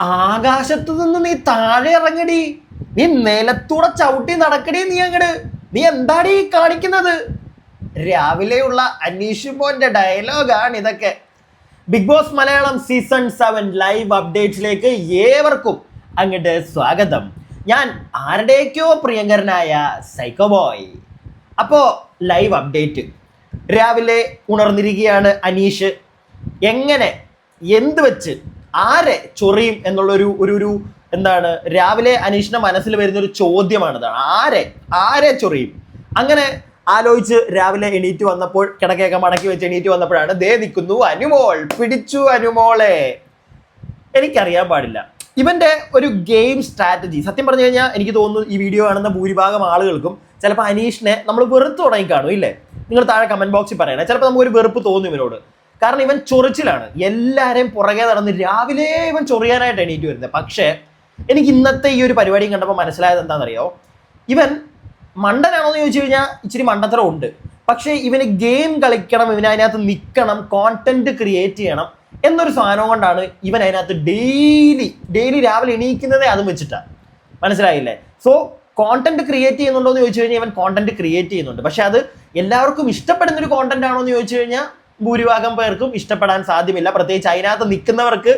ആകാശത്തു നിന്ന് നീ താഴെ ഇറങ്ങടി. നീ നിലത്തൂടെ ചവിട്ടി നടക്കടി നീ അങ്ങട്. നീ എന്താടി കാണിക്കുന്നത്? രാവിലെയുള്ള അനീഷ് മോന്റെ ഡയലോഗാണ് ഇതൊക്കെ. Big boss Malayalam season seven live അപ്ഡേറ്റ്സിലേക്ക് ഏവർക്കും അങ്ങോട്ട് സ്വാഗതം. ഞാൻ ആരുടെയൊക്കെയോ പ്രിയങ്കരനായ സൈക്കോ ബോയ്. Live update. രാവിലെ ഉണർന്നിരിക്കുകയാണ് അനീഷ്. എങ്ങനെ? എന്ത് വെച്ച്? ആരെ ചൊറിയും എന്നുള്ളൊരു ഒരു ഒരു എന്താണ് രാവിലെ അനീഷിന്റെ മനസ്സിൽ വരുന്ന ഒരു ചോദ്യമാണ് ആരെ ആരെ ചൊറിയും? അങ്ങനെ ആലോചിച്ച് രാവിലെ എണീറ്റ് വന്നപ്പോൾ കിടക്കയൊക്കെ മടക്കി വെച്ച് എണീറ്റ് വന്നപ്പോഴാണ് ദേ നിൽക്കുന്നു അനുമോൾ പിടിച്ചു അനുമോളെ. എനിക്കറിയാൻ പാടില്ല. ഇവന്റെ ഒരു ഗെയിം സ്ട്രാറ്റജി സത്യം പറഞ്ഞു കഴിഞ്ഞാൽ എനിക്ക് തോന്നുന്നു ഈ വീഡിയോ കാണുന്ന ഭൂരിഭാഗം ആളുകൾക്കും ചിലപ്പോൾ അനീഷിനെ നമ്മൾ വെറുത്ത് തുടങ്ങി കാണും ഇല്ലേ? നിങ്ങൾ താഴെ കമന്റ് ബോക്സിൽ പറയണേ ചിലപ്പോൾ നമുക്ക് ഒരു വെറുപ്പ് തോന്നും ഇവനോട്. കാരണം ഇവൻ ചൊറിച്ചിലാണ്. എല്ലാവരെയും പുറകെ നടന്ന് രാവിലെ ഇവൻ ചൊറിയാനായിട്ട് എണീറ്റ് വരുന്നത്. പക്ഷേ എനിക്ക് ഇന്നത്തെ ഈ ഒരു പരിപാടിയും കണ്ടപ്പോൾ മനസ്സിലായത് എന്താണെന്നറിയോ? ഇവൻ മണ്ടനാണോ എന്ന് ചോദിച്ചു കഴിഞ്ഞാൽ ഇച്ചിരി മണ്ടത്തരം ഉണ്ട്. പക്ഷേ ഇവന് ഗെയിം കളിക്കണം ഇവന് അതിനകത്ത് നിൽക്കണം കോണ്ടന്റ് ക്രിയേറ്റ് ചെയ്യണം എന്നൊരു സാധനം കൊണ്ടാണ് ഇവൻ അതിനകത്ത് ഡെയിലി ഡെയിലി രാവിലെ എണീക്കുന്നതേ അതും വെച്ചിട്ടാണ് മനസ്സിലായില്ലേ? സോ കോണ്ടന്റ് ക്രിയേറ്റ് ചെയ്യുന്നുണ്ടോ എന്ന് ചോദിച്ചു കഴിഞ്ഞാൽ ഇവൻ കോണ്ടന്റ് ക്രിയേറ്റ് ചെയ്യുന്നുണ്ട്. പക്ഷെ അത് എല്ലാവർക്കും ഇഷ്ടപ്പെടുന്ന ഒരു കോണ്ടന്റ് ആണോ എന്ന് ചോദിച്ചു കഴിഞ്ഞാൽ ഭൂരിഭാഗം പേർക്കും ഇഷ്ടപ്പെടാൻ സാധ്യമില്ല. പ്രത്യേകിച്ച് അതിനകത്ത് നിൽക്കുന്നവർക്ക്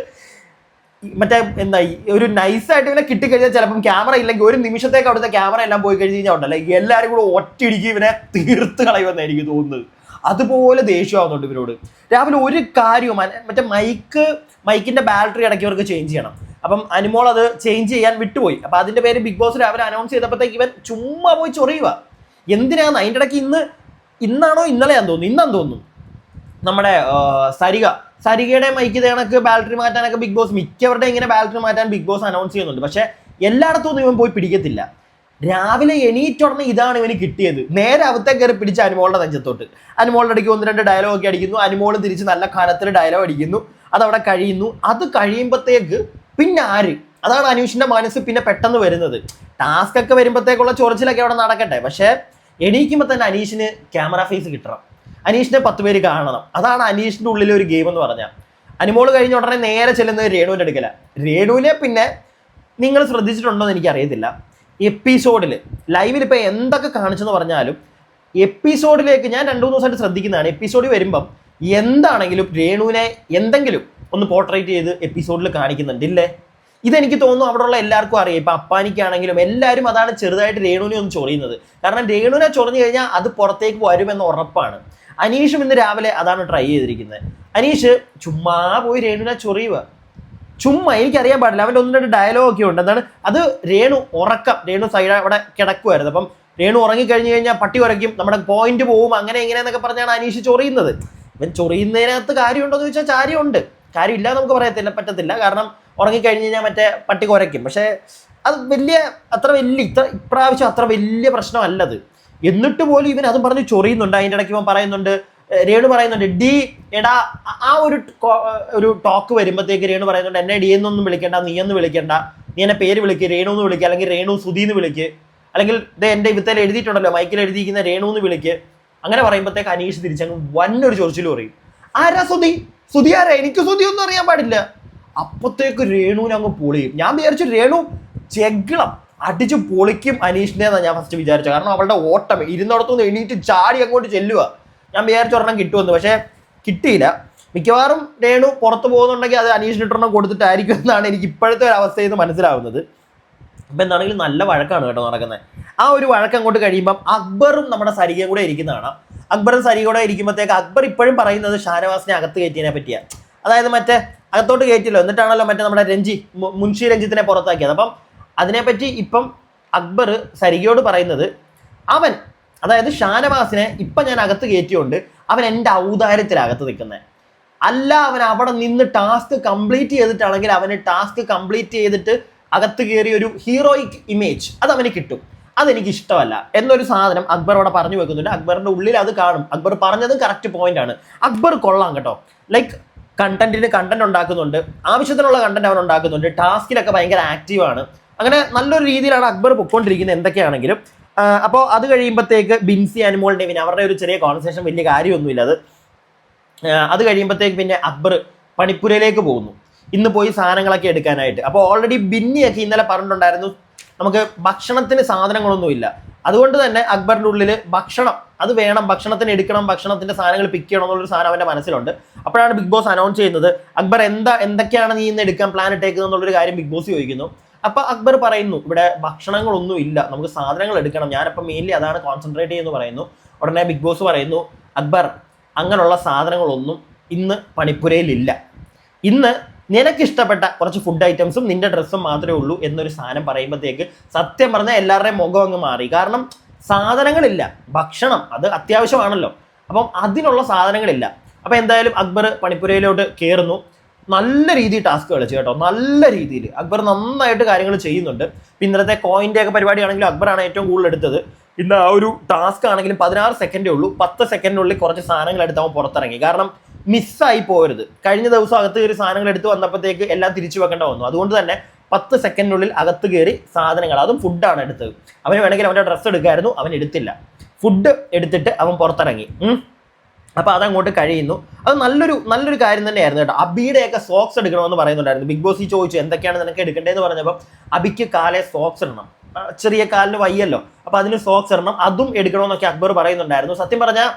മറ്റേ എന്താ ഒരു നൈസായിട്ട് ഇവനെ കിട്ടിക്കഴിഞ്ഞാൽ ചിലപ്പം ക്യാമറ ഇല്ലെങ്കിൽ ഒരു നിമിഷത്തേക്ക് അവിടുത്തെ ക്യാമറ എല്ലാം പോയി കഴിഞ്ഞ് കഴിഞ്ഞാൽ ഉണ്ടല്ലോ. എല്ലാവരും കൂടെ ഒറ്റയിടിക്ക് ഇവനെ തീർത്ത് കളയുമെന്ന് എനിക്ക് തോന്നുന്നത്. അതുപോലെ ദേഷ്യമാവുന്നുണ്ട് ഇവരോട്. രാവിലെ ഒരു കാര്യവും മറ്റേ മൈക്ക് മൈക്കിന്റെ ബാറ്ററി ഇടയ്ക്ക് ഇവർക്ക് ചേഞ്ച് ചെയ്യണം. അപ്പം അനുമോൾ അത് ചേഞ്ച് ചെയ്യാൻ വിട്ടുപോയി. അപ്പൊ അതിന്റെ പേര് ബിഗ് ബോസ് രാവിലെ അനൗൺസ് ചെയ്തപ്പോഴത്തേക്ക് ഇവൻ ചുമ്മാ പോയി ചൊറിയുക എന്തിനാന്ന്? അതിന്റെ ഇടയ്ക്ക് ഇന്ന് ഇന്നാണോ ഇന്നലെയാന്ന് തോന്നുന്നു. ഇന്നാന്ന് തോന്നുന്നു. നമ്മുടെ സരിക സരികയുടെ മൈക്ക് കണക്ക് ബാറ്ററി മാറ്റാനൊക്കെ ബിഗ് ബോസ് മിക്കവരുടെ ഇങ്ങനെ ബാറ്ററി മാറ്റാൻ ബിഗ് ബോസ് അനൗൺസ് ചെയ്യുന്നുണ്ട്. പക്ഷെ എല്ലായിടത്തും ഇവൻ പോയി പിടിക്കത്തില്ല. രാവിലെ എണീറ്റുടനെ ഇതാണ് ഇവന് കിട്ടിയത്. നേരെ അവത്തെ കയറി പിടിച്ച് അനുമോളുടെ നെഞ്ചത്തോട്ട്. അനുമോളുടെ ഇടയ്ക്ക് ഒന്ന് രണ്ട് ഡയലോഗ് ഒക്കെ അടിക്കുന്നു. അനുമോൾ തിരിച്ച് നല്ല കനത്തിൽ ഡയലോഗ് അടിക്കുന്നു. അതവിടെ കഴിയുന്നു. അത് കഴിയുമ്പോഴത്തേക്ക് പിന്നെ ആര്? അതാണ് അനീഷിന്റെ മനസ്സ് പിന്നെ പെട്ടെന്ന് വരുന്നത്. ടാസ്ക് ഒക്കെ വരുമ്പോഴത്തേക്കുള്ള ചൊറിച്ചിലൊക്കെ അവിടെ നടക്കട്ടെ. പക്ഷേ എണീക്കുമ്പോൾ തന്നെ അനീഷിന് ക്യാമറ ഫേസ് കിട്ടണം. അനീഷിനെ പത്ത് പേര് കാണണം. അതാണ് അനീഷിന്റെ ഉള്ളിലെ ഒരു ഗെയിം എന്ന് പറഞ്ഞാൽ. അനുമോൾ കഴിഞ്ഞ ഉടനെ നേരെ ചെല്ലുന്നത് രേണുവിന്റെ അടുക്കല. രേണുവിനെ പിന്നെ നിങ്ങൾ ശ്രദ്ധിച്ചിട്ടുണ്ടോ എന്ന് എനിക്കറിയത്തില്ല. എപ്പിസോഡിൽ ലൈവിൽ ഇപ്പോൾ എന്തൊക്കെ കാണിച്ചെന്ന് പറഞ്ഞാലും എപ്പിസോഡിലേക്ക് ഞാൻ രണ്ടു മൂന്ന് ദിവസമായിട്ട് ശ്രദ്ധിക്കുന്നതാണ്. എപ്പിസോഡിൽ വരുമ്പം എന്താണെങ്കിലും രേണുവിനെ എന്തെങ്കിലും ഒന്ന് പോർട്രേറ്റ് ചെയ്ത് എപ്പിസോഡിൽ കാണിക്കുന്നുണ്ട്. ഇല്ലേ? ഇതെനിക്ക് തോന്നുന്നു അവിടെയുള്ള എല്ലാവർക്കും അറിയാം. ഇപ്പം അപ്പാനിക്കാണെങ്കിലും എല്ലാവരും അതാണ് ചെറുതായിട്ട് രേണുവിനെ ഒന്ന് ചൊറിയുന്നത്. കാരണം രേണുവിനെ ചൊറിഞ്ഞു കഴിഞ്ഞാൽ അത് പുറത്തേക്ക് വരുമെന്ന് ഉറപ്പാണ്. അനീഷും ഇന്ന് രാവിലെ അതാണ് ട്രൈ ചെയ്തിരിക്കുന്നത്. അനീഷ് ചുമ്മാ പോയി രേണുവിനെ ചൊറിയുക. ചുമ്മാ എനിക്കറിയാൻ പാടില്ല. അവന്റെ ഒന്ന് രണ്ട് ഡയലോഗ് ഒക്കെ ഉണ്ട്. എന്താണ്? അത് രേണു ഉറക്കം രേണു സൈഡ് അവിടെ കിടക്കുമായിരുന്നു അപ്പം രേണു ഉറങ്ങിക്കഴിഞ്ഞ് കഴിഞ്ഞാൽ പട്ടി ഉറക്കും നമ്മുടെ പോയിന്റ് പോവും അങ്ങനെ ഇങ്ങനെ എന്നൊക്കെ പറഞ്ഞാണ് അനീഷ് ചൊറിയുന്നത്. ഇവൻ ചൊറിയുന്നതിനകത്ത് കാര്യമുണ്ടോ എന്ന് ചോദിച്ചാൽ കാര്യമുണ്ട്. കാര്യമില്ല നമുക്ക് പറയത്തില്ല പറ്റത്തില്ല. കാരണം ഉറങ്ങിക്കഴിഞ്ഞ് കഴിഞ്ഞാൽ മറ്റേ പട്ടി കുരയ്ക്കും. പക്ഷേ അത് വലിയ അത്ര വലിയ ഇത്ര ഇപ്രാവശ്യം അത്ര വലിയ പ്രശ്നമല്ലത്. എന്നിട്ട് പോലും ഇവൻ അതും പറഞ്ഞ് ചൊറിയുന്നുണ്ട്. അതിന്റെ ഇടയ്ക്ക് ഇവൻ പറയുന്നുണ്ട് രേണു പറയുന്നുണ്ട് ഡി എടാ ആ- ഒരു ഒരു ടോക്ക് വരുമ്പോഴത്തേക്ക് രേണു പറയുന്നുണ്ട് എന്നെ ഡി എന്നൊന്നും വിളിക്കേണ്ട നീ എന്ന് വിളിക്കേണ്ട. നീ എന്നെ പേര് വിളിക്ക് രേണു എന്ന് വിളിക്കുക അല്ലെങ്കിൽ രേണു സുധി എന്ന് വിളിക്ക്. അല്ലെങ്കിൽ ഇത് എന്റെ ഇവത്തേൽ എഴുതിയിട്ടുണ്ടല്ലോ മൈക്കിൽ എഴുതിയിരിക്കുന്ന രേണു എന്ന് വിളിക്ക്. അങ്ങനെ പറയുമ്പോഴത്തേക്ക് അനീഷ് തിരിച്ചങ്ങ് വന്നൊരു ചൊറിച്ചിൽ പറയും. ആരാ സുധി? സുധി ആരാ? എനിക്ക് സുധി ഒന്നും അറിയാൻ പാടില്ല. അപ്പത്തേക്ക് രേണുവിനെ അങ്ങ് പൊളിയും. ഞാൻ വിചാരിച്ചു രേണു ചെകിളം അടിച്ച് പൊളിക്കും അനീഷിനെ എന്നാണ് ഞാൻ ഫസ്റ്റ് വിചാരിച്ചത്. കാരണം അവളുടെ ഓട്ടം ഇരുന്നിടത്തുനിന്ന് എണീറ്റ് ചാടി അങ്ങോട്ട് ചെല്ലുക ഞാൻ വിചാരിച്ച ഒരെണ്ണം കിട്ടുമെന്ന്. പക്ഷേ കിട്ടിയില്ല. മിക്കവാറും രേണു പുറത്ത് പോകുന്നുണ്ടെങ്കിൽ അത് അനീഷിന് ഇട്ടൊരെണ്ണം കൊടുത്തിട്ടായിരിക്കും എന്നാണ് എനിക്ക് ഇപ്പോഴത്തെ ഒരു അവസ്ഥയിൽ നിന്ന് മനസ്സിലാവുന്നത്. അപ്പം എന്താണെങ്കിലും നല്ല വഴക്കാണ് കേട്ടോ നടക്കുന്നത്. ആ ഒരു വഴക്ക് അങ്ങോട്ട് കഴിയുമ്പം അക്ബറും നമ്മുടെ സരികയും കൂടെ ഇരിക്കുന്നതാണ് അക്ബറും സരികയും കൂടെ ഇരിക്കുമ്പോഴത്തേക്ക് അക്ബർ ഇപ്പോഴും പറയുന്നത് ഷാനവാസിനെ അകത്ത് കയറ്റിയതിനെ പറ്റിയാണ് അതായത് മറ്റേ അകത്തോട്ട് കയറ്റില്ലോ എന്നിട്ടാണല്ലോ മറ്റേ നമ്മുടെ രഞ്ജി മുൻഷി രഞ്ജിത്തിനെ പുറത്താക്കിയത്. അപ്പം അതിനെപ്പറ്റി ഇപ്പം അക്ബർ സരികയോട് പറയുന്നത് അവൻ അതായത് ഷാനവാസിനെ ഇപ്പം ഞാൻ അകത്ത് കയറ്റിയോണ്ട് അവൻ എന്റെ ഔദാര്യത്തിലകത്ത് നിൽക്കുന്നത് അല്ല അവൻ അവിടെ നിന്ന് ടാസ്ക് കംപ്ലീറ്റ് ചെയ്തിട്ടാണെങ്കിൽ അവന് ടാസ്ക് കംപ്ലീറ്റ് ചെയ്തിട്ട് അകത്ത് കയറിയ ഒരു ഹീറോയിക് ഇമേജ് അത് അവന് കിട്ടും. അതെനിക്ക് ഇഷ്ടമല്ല എന്നൊരു സാധനം അക്ബർ അവിടെ പറഞ്ഞു വെക്കുന്നുണ്ട്. അക്ബറിന്റെ ഉള്ളിൽ അത് കാണും. അക്ബർ പറഞ്ഞത് കറക്റ്റ് പോയിന്റ് ആണ്. അക്ബർ കൊള്ളാം കേട്ടോ. ലൈക്ക് കണ്ടന്റിന് കണ്ടന്റ് ഉണ്ടാക്കുന്നുണ്ട്. ആവശ്യത്തിനുള്ള കണ്ടന്റ് അവൻ ഉണ്ടാക്കുന്നുണ്ട്. ടാസ്കിലൊക്കെ ഭയങ്കര ആക്റ്റീവ് ആണ്. അങ്ങനെ നല്ലൊരു രീതിയിലാണ് അക്ബർ പൊയ്ക്കൊണ്ടിരിക്കുന്നത് എന്തൊക്കെയാണെങ്കിലും. അപ്പോൾ അത് കഴിയുമ്പോഴത്തേക്ക് ബിൻസി അനുമോൾ ഡെവിൻ അവരുടെ ഒരു ചെറിയ കോൺവെർസേഷൻ വലിയ കാര്യമൊന്നുമില്ല അത്. അത് കഴിയുമ്പോഴത്തേക്ക് പിന്നെ അക്ബർ പണിപ്പുരയിലേക്ക് പോകുന്നു. ഇന്ന് പോയി സാധനങ്ങളൊക്കെ എടുക്കാനായിട്ട്. അപ്പോൾ ഓൾറെഡി ബിന്നിയൊക്കെ ഇന്നലെ പറഞ്ഞിട്ടുണ്ടായിരുന്നു നമുക്ക് ഭക്ഷണത്തിന് സാധനങ്ങളൊന്നുമില്ല. അതുകൊണ്ട് തന്നെ അക്ബറിന്റെ ഉള്ളിൽ ഭക്ഷണം അത് വേണം ഭക്ഷണത്തിന് എടുക്കണം ഭക്ഷണത്തിന്റെ സാധനങ്ങൾ പിക്ക് ചെയ്യണം എന്നുള്ളൊരു സാധനം അവന്റെ മനസ്സിലുണ്ട്. അപ്പോഴാണ് ബിഗ് ബോസ് അനൗൺസ് ചെയ്യുന്നത് അക്ബർ എന്താ എന്തൊക്കെയാണ് നീ ഇന്ന് എടുക്കാൻ പ്ലാൻ ഇട്ടേക്കുന്നത് എന്നുള്ളൊരു കാര്യം ബിഗ് ബോസ് ചോദിക്കുന്നു. അപ്പൊ അക്ബർ പറയുന്നു ഇവിടെ ഭക്ഷണങ്ങളൊന്നും ഇല്ല. നമുക്ക് സാധനങ്ങൾ എടുക്കണം. ഞാനപ്പം മെയിൻലി അതാണ് കോൺസെൻട്രേറ്റ് ചെയ്യുന്നു പറയുന്നു. ഉടനെ ബിഗ് ബോസ് പറയുന്നു അക്ബർ അങ്ങനെയുള്ള സാധനങ്ങളൊന്നും ഇന്ന് പണിപ്പുരയിലില്ല ഇന്ന് നിനക്കിഷ്ടപ്പെട്ട കുറച്ച് ഫുഡ് ഐറ്റംസും നിന്റെ ഡ്രസ്സും മാത്രമേ ഉള്ളൂ എന്നൊരു സാധനം പറയുമ്പോഴത്തേക്ക് സത്യം പറഞ്ഞാൽ എല്ലാവരുടെയും മുഖം അങ്ങ് മാറി. കാരണം സാധനങ്ങളില്ല. ഭക്ഷണം അത് അത്യാവശ്യമാണല്ലോ. അപ്പം അതിനുള്ള സാധനങ്ങളില്ല. അപ്പം എന്തായാലും അക്ബർ പണിപ്പുരയിലോട്ട് കയറുന്നു നല്ല രീതിയിൽ ടാസ്ക് കളിച്ചു കേട്ടോ നല്ല രീതിയിൽ. അക്ബർ നന്നായിട്ട് കാര്യങ്ങൾ ചെയ്യുന്നുണ്ട്. ഇന്നലത്തെ കോയിന്റെ ഒക്കെ പരിപാടിയാണെങ്കിലും അക്ബറാണ് ഏറ്റവും കൂടുതൽ എടുത്തത്. ഇന്ന് ആ ഒരു ടാസ്ക് ആണെങ്കിലും പതിനാറ് സെക്കൻഡേ ഉള്ളൂ. പത്ത് സെക്കൻഡിനുള്ളിൽ കുറച്ച് സാധനങ്ങൾ എടുത്ത് അവൻ പുറത്തിറങ്ങി. കാരണം മിസ്സായി പോരുത്. കഴിഞ്ഞ ദിവസം അകത്ത് കയറി സാധനങ്ങൾ എടുത്ത് വന്നപ്പോഴത്തേക്ക് എല്ലാം തിരിച്ചു വെക്കേണ്ട വന്നു. അതുകൊണ്ട് തന്നെ പത്ത് സെക്കൻഡിനുള്ളിൽ അകത്ത് കയറി സാധനങ്ങൾ അതും ഫുഡാണ് എടുത്തത്. അവന് വേണമെങ്കിൽ അവന്റെ ഡ്രസ്സ് എടുക്കായിരുന്നു അവൻ എടുത്തില്ല. ഫുഡ് എടുത്തിട്ട് അവൻ പുറത്തിറങ്ങി. ഉം. അപ്പൊ അതങ്ങോട്ട് കഴിയുന്നു. അത് നല്ലൊരു നല്ലൊരു കാര്യം തന്നെയായിരുന്നു കേട്ടോ. അബിയുടെയൊക്കെ സോക്സ് എടുക്കണമെന്ന് പറയുന്നുണ്ടായിരുന്നു. ബിഗ് ബോസ് ഈ ചോദിച്ചു എന്തൊക്കെയാണ് നിനക്ക് എടുക്കേണ്ടതെന്ന്? പറഞ്ഞപ്പോൾ അബിക്ക് കാലെ സോക്സ് ഇടണം. ചെറിയ കാലിന് വയ്യല്ലോ. അപ്പോൾ അതിന് സോക്സ് ഇടണം. അതും എടുക്കണമെന്നൊക്കെ അക്ബർ പറയുന്നുണ്ടായിരുന്നു. സത്യം പറഞ്ഞാൽ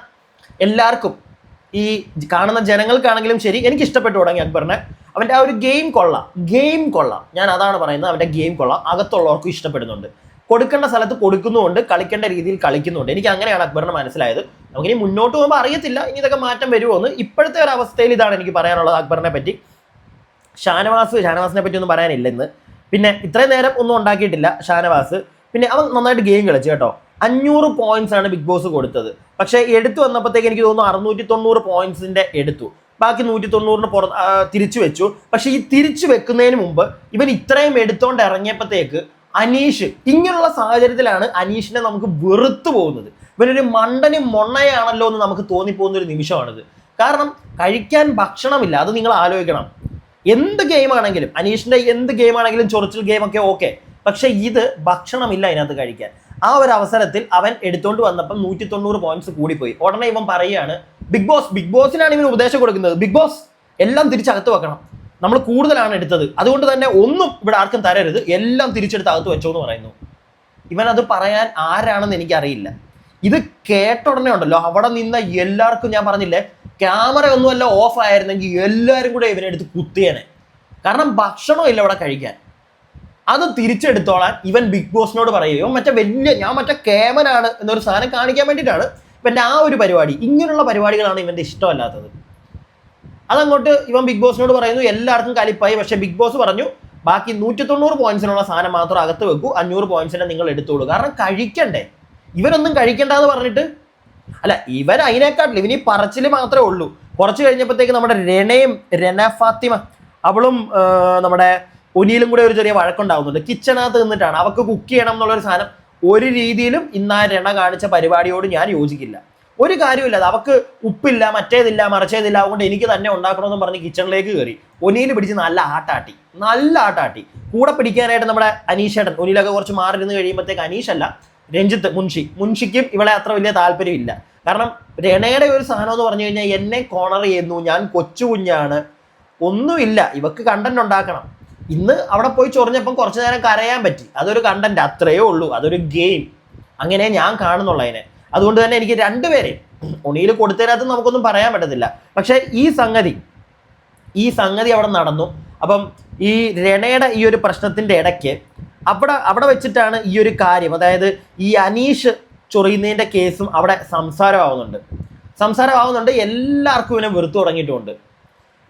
എല്ലാവർക്കും ഈ കാണുന്ന ജനങ്ങൾക്കാണെങ്കിലും ശരി എനിക്ക് ഇഷ്ടപ്പെട്ടു തുടങ്ങി അക്ബറിനെ. അവന്റെ ആ ഒരു ഗെയിം കൊള്ളാം ഗെയിം കൊള്ളാം. ഞാൻ അതാണ് പറയുന്നത് അവന്റെ ഗെയിം കൊള്ളാം. അകത്തുള്ളവർക്കും ഇഷ്ടപ്പെടുന്നുണ്ട്. കൊടുക്കേണ്ട സ്ഥലത്ത് കൊടുക്കുന്നുമുണ്ട് കളിക്കേണ്ട രീതിയിൽ കളിക്കുന്നുണ്ട് എനിക്ക് അങ്ങനെയാണ് അക്ബറിന് മനസ്സിലായത്. നമുക്ക് ഇനി മുന്നോട്ട് പോകുമ്പോൾ അറിയത്തില്ല ഇനി ഇതൊക്കെ മാറ്റം വരുമോ എന്ന്. ഇപ്പോഴത്തെ ഒരു അവസ്ഥയിൽ ഇതാണ് എനിക്ക് പറയാനുള്ളത് അക്ബറിനെ പറ്റി. ഷാനവാസ് ഷാനവാസിനെ പറ്റി ഒന്നും പറയാനില്ല ഇന്ന്. പിന്നെ ഇത്രയും നേരം ഒന്നും ഉണ്ടാക്കിയിട്ടില്ല ഷാനവാസ്. പിന്നെ അവൻ നന്നായിട്ട് ഗെയിം കളിച്ചു കേട്ടോ. അഞ്ഞൂറ് പോയിന്റ്സ് ആണ് ബിഗ് ബോസ് കൊടുത്തത്. പക്ഷേ എടുത്തു വന്നപ്പോഴത്തേക്ക് എനിക്ക് തോന്നുന്നു അറുന്നൂറ്റി തൊണ്ണൂറ് പോയിന്റ്സിന്റെ എടുത്തു. ബാക്കി നൂറ്റി തൊണ്ണൂറിന് പുറ തിരിച്ചു വെച്ചു. പക്ഷേ ഈ തിരിച്ചു വെക്കുന്നതിന് മുമ്പ് ഇവൻ ഇത്രയും എടുത്തോണ്ട് ഇറങ്ങിയപ്പോഴത്തേക്ക് അനീഷ്. ഇങ്ങനെയുള്ള സാഹചര്യത്തിലാണ് അനീഷിനെ നമുക്ക് വെറുത്തു പോകുന്നത്. ഇവനൊരു മണ്ടനും മൊണ്ണയാണല്ലോ എന്ന് നമുക്ക് തോന്നിപ്പോകുന്ന ഒരു നിമിഷമാണിത്. കാരണം കഴിക്കാൻ ഭക്ഷണമില്ല. അത് നിങ്ങൾ ആലോചിക്കണം. എന്ത് ഗെയിം ആണെങ്കിലും അനീഷിന്റെ എന്ത് ഗെയിം ആണെങ്കിലും ചൊറിച്ചിൽ ഗെയിമൊക്കെ ഓക്കെ പക്ഷെ ഇത് ഭക്ഷണമില്ല അതിനകത്ത് കഴിക്കാൻ. ആ ഒരു അവസരത്തിൽ അവൻ എടുത്തുകൊണ്ട് വന്നപ്പം നൂറ്റി തൊണ്ണൂറ് പോയിന്റ്സ് കൂടിപ്പോയി. ഉടനെ ഇവൻ പറയുകയാണ് ബിഗ് ബോസ് ബിഗ് ബോസിനാണ് ഇവൻ ഉപദേശം കൊടുക്കുന്നത്. ബിഗ് ബോസ് എല്ലാം തിരിച്ചകത്ത് വെക്കണം. നമ്മൾ കൂടുതലാണ് എടുത്തത്. അതുകൊണ്ട് തന്നെ ഒന്നും ഇവിടെ ആർക്കും തരരുത്. എല്ലാം തിരിച്ചെടുത്ത് അകത്ത് വെച്ചോ എന്ന് പറയുന്നു. ഇവൻ അത് പറയാൻ ആരാണെന്ന് എനിക്കറിയില്ല. ഇത് കേട്ട ഉടനെ ഉണ്ടല്ലോ. അവിടെ നിന്ന എല്ലാവർക്കും ഞാൻ പറഞ്ഞില്ലേ ക്യാമറ ഒന്നുമല്ല ഓഫ് ആയിരുന്നെങ്കിൽ എല്ലാവരും കൂടെ ഇവനെ എടുത്ത് കുത്തിയേനെ. കാരണം ഭക്ഷണം ഇല്ല ഇവിടെ കഴിക്കാൻ. അത് തിരിച്ചെടുത്തോളാൻ ഇവൻ ബിഗ് ബോസിനോട് പറയുകയോ മറ്റേ വലിയ ഞാൻ മറ്റേ കേമനാണ് എന്നൊരു സാധനം കാണിക്കാൻ വേണ്ടിയിട്ടാണ് ഇവന്റെ ആ ഒരു പരിപാടി. ഇങ്ങനെയുള്ള പരിപാടികളാണ് ഇവന്റെ ഇഷ്ടമല്ലാത്തത്. അതങ്ങോട്ട് ഇവൻ ബിഗ് ബോസിനോട് പറയുന്നു എല്ലാവർക്കും കലിപ്പായി. പക്ഷെ ബിഗ് ബോസ് പറഞ്ഞു ബാക്കി നൂറ്റി തൊണ്ണൂറ് പോയിന്റ്സിനുള്ള സാധനം മാത്രം അകത്ത് വെക്കൂ അഞ്ഞൂറ് പോയിന്റ്സിനെ നിങ്ങൾ എടുത്തോളൂ. കാരണം കഴിക്കണ്ടേ? ഇവരൊന്നും കഴിക്കണ്ട എന്ന് പറഞ്ഞിട്ട് അല്ല ഇവൻ അതിനേക്കാട്ടിൽ ഇവനീ പറച്ചിൽ മാത്രമേ ഉള്ളൂ. കുറച്ച് കഴിഞ്ഞപ്പോഴത്തേക്ക് നമ്മുടെ രണയും രന ഫാത്തിമ അവളും നമ്മുടെ ഒനിയിലും കൂടെ ഒരു ചെറിയ വഴക്കുണ്ടാവുന്നുണ്ട്. കിച്ചണകത്ത് നിന്നിട്ടാണ്. അവർക്ക് കുക്ക് ചെയ്യണം എന്നുള്ളൊരു സാധനം ഒരു രീതിയിലും ഇന്ന് ആ രണ കാണിച്ച പരിപാടിയോട് ഞാൻ യോജിക്കില്ല. ഒരു കാര്യമില്ല അത് അവക്ക് ഉപ്പില്ല മറ്റേതില്ല മറിച്ചേതില്ല അതുകൊണ്ട് എനിക്ക് തന്നെ ഉണ്ടാക്കണമെന്ന് പറഞ്ഞ് കിച്ചണിലേക്ക് കയറി. ഒനിയിൽ പിടിച്ച് നല്ല ആട്ടാട്ടി. നല്ല ആട്ടാട്ടി. കൂടെ പിടിക്കാനായിട്ട് നമ്മുടെ അനീഷേട്ടൻ ഒനിയിലൊക്കെ കുറച്ച് മാറി നിന്ന് കഴിയുമ്പോഴത്തേക്ക് അനീഷല്ല രഞ്ജിത്ത് മുൻഷി. മുൻഷിക്കും ഇവളെ അത്ര വലിയ താല്പര്യമില്ല. കാരണം രണയുടെ ഒരു സാധനം എന്ന് പറഞ്ഞു കഴിഞ്ഞാൽ എന്നെ കോണർ ചെയ്യുന്നു ഞാൻ കൊച്ചു കുഞ്ഞാണ്. ഒന്നുമില്ല. ഇവക്ക് കണ്ടന്റ് ഉണ്ടാക്കണം. ഇന്ന് അവിടെ പോയി ചൊറിഞ്ഞപ്പം കുറച്ചു നേരം കരയാൻ പറ്റി. അതൊരു കണ്ടന്റ് അത്രയേ ഉള്ളൂ. അതൊരു ഗെയിം അങ്ങനെ ഞാൻ കാണുന്നുള്ളൂ അതിനെ അതുകൊണ്ട് തന്നെ എനിക്ക് രണ്ടുപേരെയും ഉണിയിൽ കൊടുത്തതിനകത്ത് നമുക്കൊന്നും പറയാൻ പറ്റത്തില്ല. പക്ഷേ ഈ സംഗതി ഈ സംഗതി അവിടെ നടന്നു. അപ്പം ഈ രണയുടെ ഈ ഒരു പ്രശ്നത്തിന്റെ ഇടയ്ക്ക് അവിടെ അവിടെ വെച്ചിട്ടാണ് ഈ ഒരു കാര്യം. അതായത് ഈ അനീഷ് ചൊറിയുന്നതിന്റെ കേസും അവിടെ സംസാരമാവുന്നുണ്ട്. സംസാരമാവുന്നുണ്ട് എല്ലാവർക്കും ഇവനെ വെറുത്തു തുടങ്ങിയിട്ടുമുണ്ട്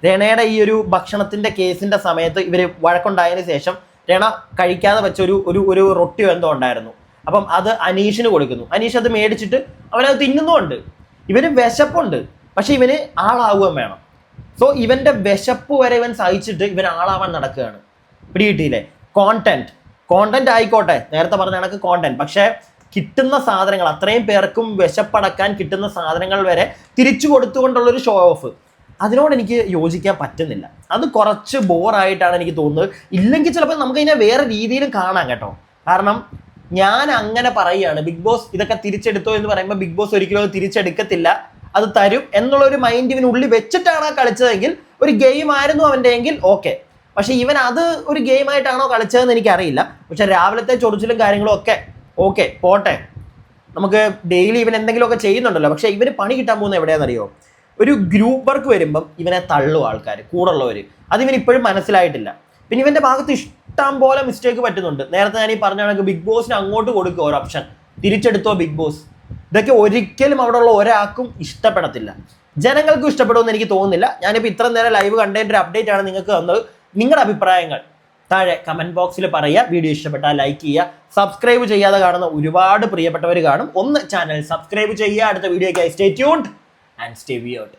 രണയുടെ ഈ ഒരു ഭക്ഷണത്തിന്റെ കേസിന്റെ സമയത്ത് ഇവർ വഴക്കുണ്ടായതിന് ശേഷം രണ കഴിക്കാതെ വെച്ച ഒരു ഒരു ഒരു റൊട്ടി എന്തോ ഉണ്ടായിരുന്നു. അപ്പം അത് അനീഷിന് കൊടുക്കുന്നു. അനീഷ് അത് മേടിച്ചിട്ട് അവനത് തിന്നുന്നുമുണ്ട്. ഇവന് വിശപ്പുണ്ട്. പക്ഷെ ഇവന് ആളാവുകയും വേണം. സോ ഇവന്റെ വിശപ്പ് വരെ ഇവൻ സഹിച്ചിട്ട് ഇവൻ ആളാവാൻ നടക്കുകയാണ്. പിടി പിടികിട്ടിയില്ലേ? കോണ്ടന്റ് കോണ്ടന്റ് ആയിക്കോട്ടെ. നേരത്തെ പറഞ്ഞ കണക്ക് കോണ്ടന്റ് പക്ഷേ കിട്ടുന്ന സാധനങ്ങൾ അത്രയും പേർക്കും വിശപ്പടക്കാൻ കിട്ടുന്ന സാധനങ്ങൾ വരെ തിരിച്ചു കൊടുത്തുകൊണ്ടുള്ള ഒരു ഷോ ഓഫ് അതിനോട് എനിക്ക് യോജിക്കാൻ പറ്റുന്നില്ല. അത് കുറച്ച് ബോറായിട്ടാണ് എനിക്ക് തോന്നുന്നത്. ഇല്ലെങ്കിൽ ചിലപ്പോൾ നമുക്ക് ഇതിനെ വേറെ രീതിയിലും കാണാം കേട്ടോ. കാരണം ഞാൻ അങ്ങനെ പറയുകയാണ് ബിഗ് ബോസ് ഇതൊക്കെ തിരിച്ചെടുത്തോ എന്ന് പറയുമ്പോൾ ബിഗ് ബോസ് ഒരിക്കലും തിരിച്ചെടുക്കത്തില്ല. അത് തരും എന്നുള്ള ഒരു മൈൻഡ് ഇവനുള്ളിൽ വെച്ചിട്ടാണ് കളിച്ചതെങ്കിൽ ഒരു ഗെയിം ആയിരുന്നു അവന്റെ എങ്കിൽ ഓക്കെ പക്ഷെ ഇവൻ അത് ഒരു ഗെയിം ആയിട്ടാണോ കളിച്ചതെന്ന് എനിക്കറിയില്ല. പക്ഷെ രാവിലത്തെ ചൊറിച്ചിലും കാര്യങ്ങളും ഒക്കെ ഓക്കെ പോട്ടെ. നമുക്ക് ഡെയിലി ഇവൻ എന്തെങ്കിലുമൊക്കെ ചെയ്യുന്നുണ്ടല്ലോ. പക്ഷെ ഇവന് പണി കിട്ടാൻ പോകുന്നത് എവിടെയാണെന്നറിയോ? ഒരു ഗ്രൂപ്പ് വർക്ക് വരുമ്പം ഇവനെ തള്ളും ആൾക്കാർ കൂടുള്ളവർ ഇവൻ ഇപ്പോഴും മനസ്സിലായിട്ടില്ല. പിന്നെ ഇവന്റെ ഭാഗത്ത് പോലെ മിസ്റ്റേക്ക് പറ്റുന്നുണ്ട്. നേരത്തെ ഞാൻ ഈ പറഞ്ഞ കണക്ക് ബിഗ് ബോസിന് അങ്ങോട്ട് കൊടുക്കുക ഒരു ഓപ്ഷൻ തിരിച്ചെടുത്തോ ബിഗ് ബോസ് ഇതൊക്കെ ഒരിക്കലും അവിടെ ഉള്ള ഒരാൾക്കും ഇഷ്ടപ്പെടത്തില്ല. ജനങ്ങൾക്കും ഇഷ്ടപ്പെടുമെന്ന് എനിക്ക് തോന്നുന്നില്ല. ഞാനിപ്പോൾ ഇത്ര നേരം ലൈവ് കണ്ടതിന്റെ ഒരു അപ്ഡേറ്റ് ആണ് നിങ്ങൾക്ക് തന്നത്. നിങ്ങളുടെ അഭിപ്രായങ്ങൾ താഴെ കമന്റ് ബോക്സിൽ പറയുക. വീഡിയോ ഇഷ്ടപ്പെട്ടാൽ ലൈക്ക് ചെയ്യുക. സബ്സ്ക്രൈബ് ചെയ്യാതെ കാണുന്ന ഒരുപാട് പ്രിയപ്പെട്ടവർ കാണും. ഒന്ന് ചാനൽ സബ്സ്ക്രൈബ് ചെയ്യുക. അടുത്ത വീഡിയോയ്ക്കായി സ്റ്റേ ട്യൂൺഡ് ആൻഡ് സ്റ്റേ വിയോട്ട്